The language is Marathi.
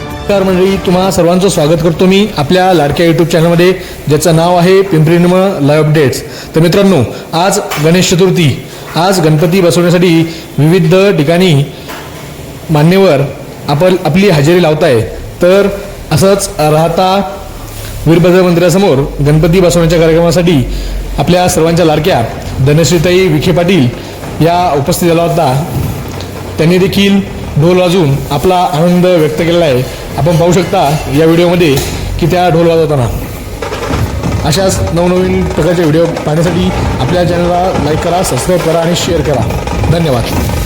नमस्कार मंडळी तुम्हा सर्वांचं स्वागत करतो मी आपल्या लाडक्या यूट्यूब चॅनलमध्ये ज्याचं नाव आहे पिंपरी लाईव्ह अपडेट्स तर मित्रांनो आज गणेश चतुर्थी. आज गणपती बसवण्यासाठी विविध ठिकाणी मान्यवर आपण आपली हजेरी लावताय. तर असंच राहता वीरभद्र मंदिरासमोर गणपती बसवण्याच्या कार्यक्रमासाठी आपल्या सर्वांच्या लाडक्या धनश्रीताई विखे पाटील या उपस्थित झाला होता त्यांनी देखील ढोल वाजवून आपला आनंद व्यक्त केलेला आहे. आपण पाहू शकता या व्हिडिओमध्ये की त्या ढोल वाजवताना अशाच नवनवीन प्रकारचे व्हिडिओ पाहण्यासाठी आपल्या चॅनलला लाईक करा सबस्क्राईब करा आणि शेअर करा. धन्यवाद.